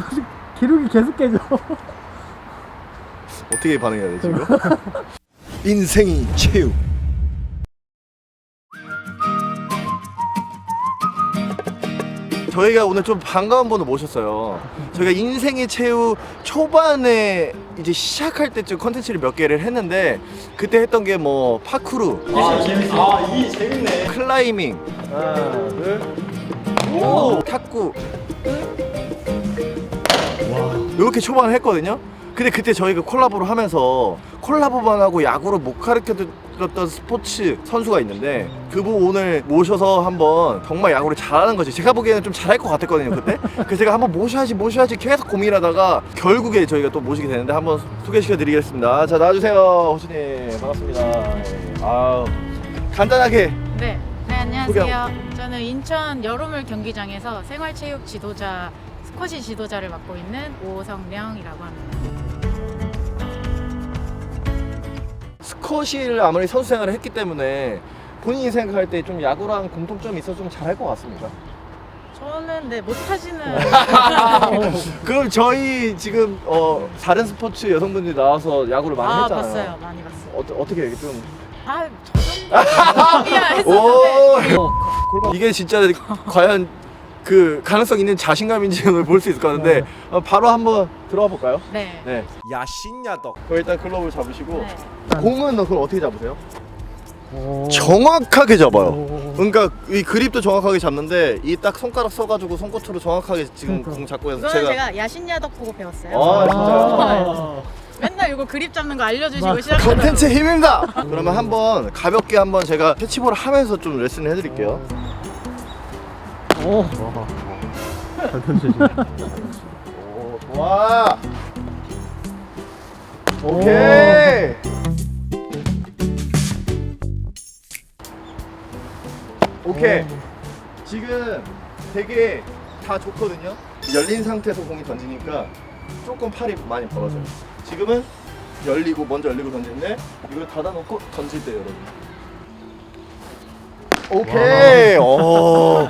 기록이 계속 깨져. 어떻게 반응해야 되지 이거? 인생이 체육 저희가 오늘 좀 반가운 분을 모셨어요. 저희가 인생의 체육 초반에 이제 시작할 때쯤 컨텐츠를 몇 개를 했는데 그때 했던 게 뭐 파쿠르, 아 재밌어. 아 이 재밌네. 클라이밍, 하나, 둘. 오, 탁구. 이렇게 초반에 했거든요. 근데 그때 저희가 콜라보를 하면서 콜라보만 하고 야구를 못 가르쳐줬던 스포츠 선수가 있는데 그분 오늘 모셔서 한번 정말 야구를 잘하는 거지. 제가 보기에는 좀 잘할 것 같았거든요 그때. 그래서 제가 한번 모셔야지 모셔야지 계속 고민하다가 결국에 저희가 또 모시게 되는데 한번 소개시켜 드리겠습니다. 자 나와주세요 호수님 반갑습니다. 예. 아 간단하게 네. 네, 안녕하세요. 저는 인천 여름을 경기장에서 생활체육 지도자, 스쿼시 지도자를 맡고 있는 오성령이라고 합니다. 스쿼시를 아무리 선수 생활을 했기 때문에 본인이 생각할 때 좀 야구랑 공통점이 있어서 좀 잘할 것 같습니다. 저는 네, 못하지는 그럼 저희 지금 어 다른 스포츠 여성분들이 나와서 야구를 많이 아, 했잖아요. 봤어요. 많이 봤어요. 어, 어떻게 좀 아, 저 정도 그냥 했었는데 오 이게 진짜 과연 그 가능성 있는 자신감인지를 볼수 있을 것 같은데 어, 바로 한번 들어가 볼까요? 네. 네. 야신야덕. 그럼 일단 글러브를 잡으시고 네. 공은 그걸 어떻게 잡으세요? 오. 정확하게 잡아요. 오. 그러니까 이 그립도 정확하게 잡는데 이 딱 손가락 써가지고 손끝으로 정확하게 지금 그러니까. 공 잡고 해서 이거는 제가, 제가, 야신야덕 보고 배웠어요. 아 진짜요? 아. 맨날 이거 그립 잡는 거 알려주시고 맞- 시작하더라고요. 컨텐츠 힘입니다. 그러면 한번 가볍게 한번 제가 캐치볼을 하면서 좀 레슨을 해드릴게요. 오. 잘. 오 좋아. 오케이. 오케이. 지금 되게 다 좋거든요. 열린 상태에서 공이 던지니까 조금 팔이 많이 벌어져요. 지금은 열리고 먼저 열리고 던지는데 이걸 닫아놓고 던질 때 여러분. 오케이. 오.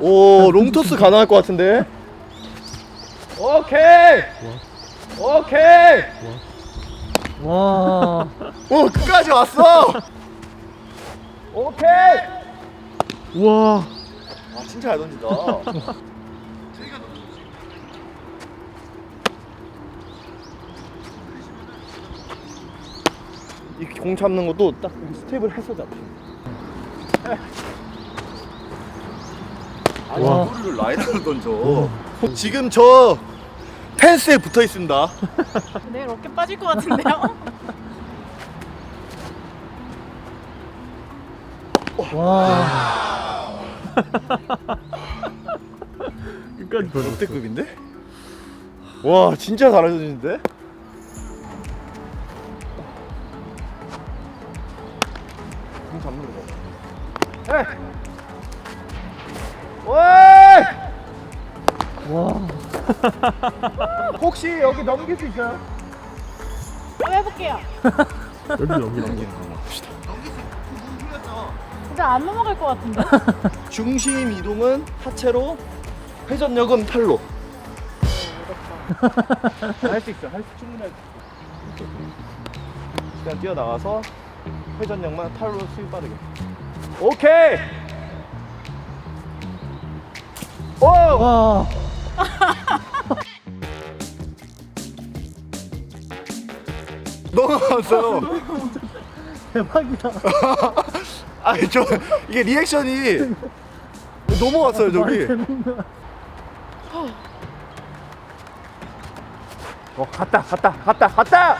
오 롱토스 가능할 것 같은데. 오케이. 오케이. 와. 오 끝까지 왔어. 오케이. 와. 아 진짜 잘 던진다. 이 공 잡는 것도 딱 스텝을 해서 잡혀. 아니 와. 이거를 라이너로 던져. 지금 저 펜스에 붙어 있습니다. 내일 어깨 빠질 것 같은데요? 와. 끝까지 던졌어. 롯데급인데? 와 진짜 잘해주는데? 혹시 여기 넘길 수 있어요? 한번 해볼게요. 여기 여기 여기. 근데 안 넘어갈 것 같은데? 중심 이동은 하체로, 회전력은 팔로. 할 수 있어, 할 수 충분히 할수 있어. 일단 뛰어나와서 회전력만 팔로 스윙 빠르게. 오케이! 오! 와. 넘어갔어요. 대박이다. 아니 저 이게 리액션이 넘어갔어요 저기. 어 갔다 갔다 갔다 갔다.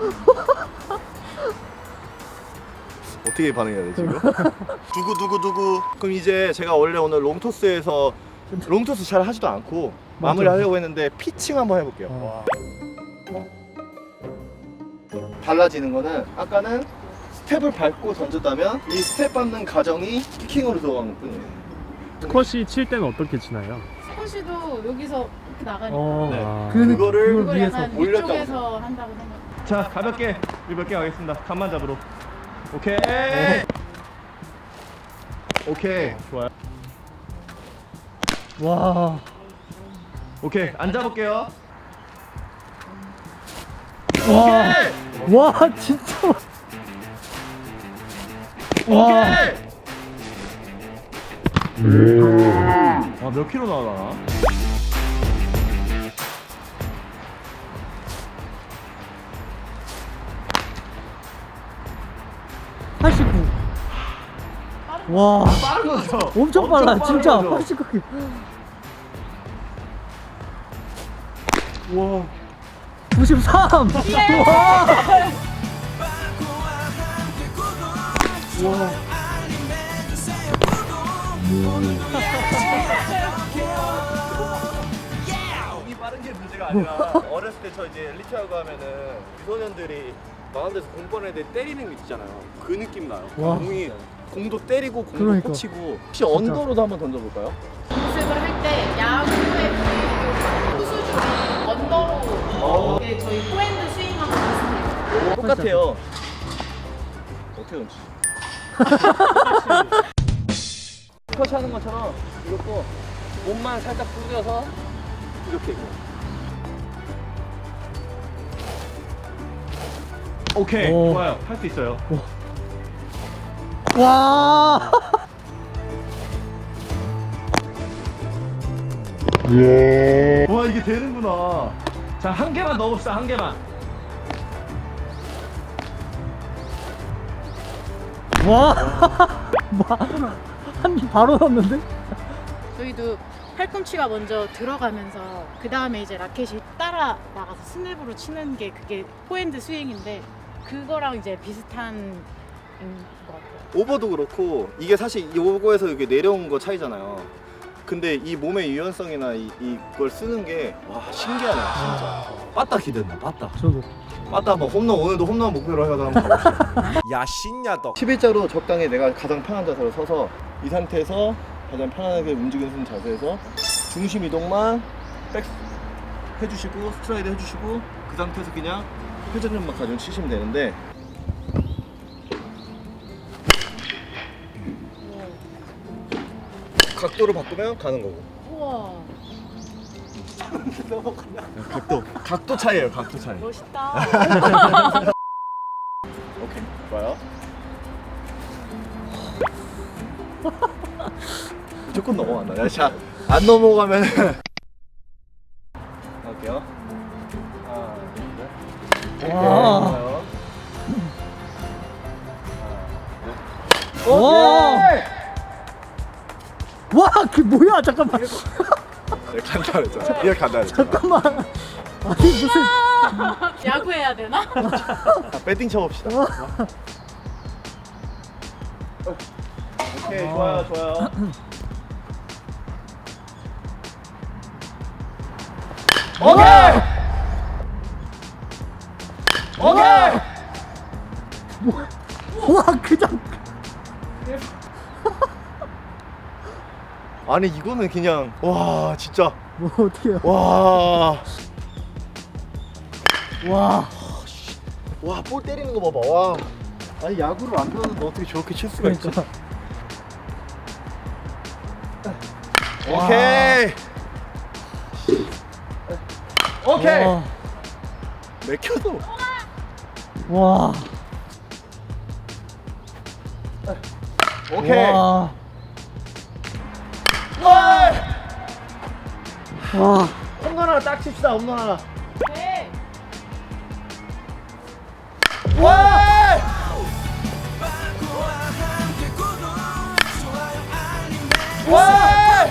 어떻게 반응해야 되지 이거? 두구 두구 두구. 그럼 이제 제가 원래 오늘 롱토스에서 롱토스 잘 하지도 않고 마무리 하려고 했는데 피칭 한번 해볼게요. 어. 달라지는 거는 아까는 스텝을 밟고 던졌다면 이 스텝 밟는 과정이 키킹으로 들어가는 뿐이에요. 스쿼시 칠 때는 어떻게 치나요? 스쿼시도 여기서 이렇게 나가니까 어, 네. 아. 그- 그거를 그걸 위에서 약간 올렸다고 위쪽에서 한다고 생각. 자 가볍게 우리 몇개 가겠습니다. 간만 잡으러. 오케이. 오케이. 좋아요. 와. 오케이. 앉아볼게요. 와. 와, 진짜. 와. 와몇 킬로 나가나 와. 빠른 거죠 엄청 빨라, 진짜. 거죠? 89개. 와 93. 와. 이 빠른 게 문제가 아니라 어렸을 때 저 이제 엘리트하고 하면은 미소년들이 데서 공번에 대해 때리는 거 있잖아요. 그 느낌 나요. 와. 공이 공도 때리고 공도 그러니까. 꽂히고 혹시 언더로도 한번 던져볼까요? 연습을 할 때 야구의 그 투수 중에 언더로 이게 저희 포핸드 스윙하고 비슷해요. 똑같아요. 어떻게 던지? 스쿼시 하는 것처럼 이것도 몸만 살짝 숙여서 이렇게 오케이 오. 좋아요 할 수 있어요 와. 와 이게 되는구나 자 한 개만 넣어봅시다 한 개만 와. 한 바로 넣었는데? 저희도 팔꿈치가 먼저 들어가면서 그 다음에 이제 라켓이 따라 나가서 스냅으로 치는 게 그게 포핸드 스윙인데 그거랑 이제 비슷한 음. 오버도 그렇고 이게 사실 요거에서 이게 내려온 거 차이잖아요. 근데 이 몸의 유연성이나 이, 이걸 쓰는 게 와 신기하네 진짜. 빠따 기대된다 빠따. 저도. 빠따 뭐 홈런 오늘도 홈런 목표로 해서 한번 가봅시다. 야 신야덕 11자로 적당히 내가 가장 편한 자세로 서서 이 상태에서 가장 편안하게 움직이는 자세에서 중심 이동만 백 해주시고 스트라이드 해주시고 그 상태에서 그냥 회전력만 가지고 치시면 되는데 각도를 바꾸면 가는 거고. 우와. 각도. 각도 차이예요 각도 차이. 멋있다. 오케이 좋아요. 조금 넘어간다. 자안 넘어가면 갈게요. 하나 둘 셋. 와. 좋아요. 와. 와, 그 뭐야? 잠깐만. 이렇게 간단했죠 잠깐만. 아니 무슨. 야구해야 되나? 자, 배팅 쳐봅시다. 오케이 좋아요 좋아요. 오케이! 오케이! 와, 그냥 아니 이거는 그냥 와 진짜 뭐 어떻게 해요? 와. 와. 와, 볼 때리는 거 봐봐. 와. 아니 야구를 안 배웠는데 어떻게 저렇게 칠 수가 있지? 그러니까. 오케이. 오케이. 와. 맥혀도. 와. 오케이. 와. 와. 와. 홈런 하나 딱 칩시다. 홈런 하나. 네. 와. 와.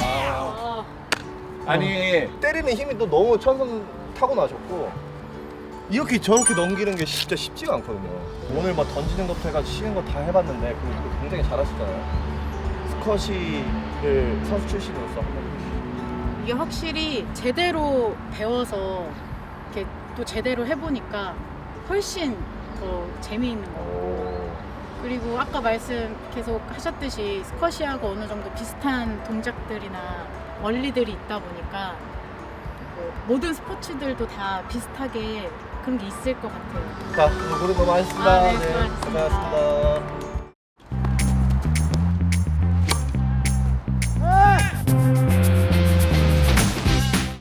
어, 아니 때리는 힘이 또 너무 천선 타고 나셨고 이렇게 저렇게 넘기는 게 진짜 쉽지가 않거든요. 오늘 막 던지는 것부터 해가지고 치는 거 다 해봤는데 그거 굉장히 잘하시잖아요. 스쿼시를 선수 출신으로서 한번 이게 확실히 제대로 배워서 이렇게 또 제대로 해보니까 훨씬 더 재미있는 것 같아요. 오. 그리고 아까 말씀 계속 하셨듯이 스쿼시하고 어느 정도 비슷한 동작들이나 원리들이 있다 보니까 뭐 모든 스포츠들도 다 비슷하게 그런 게 있을 것 같아요. 자, 오늘 고생 너무 많으셨습니다. 아, 네, 수고하셨습니다. 고생하셨습니다.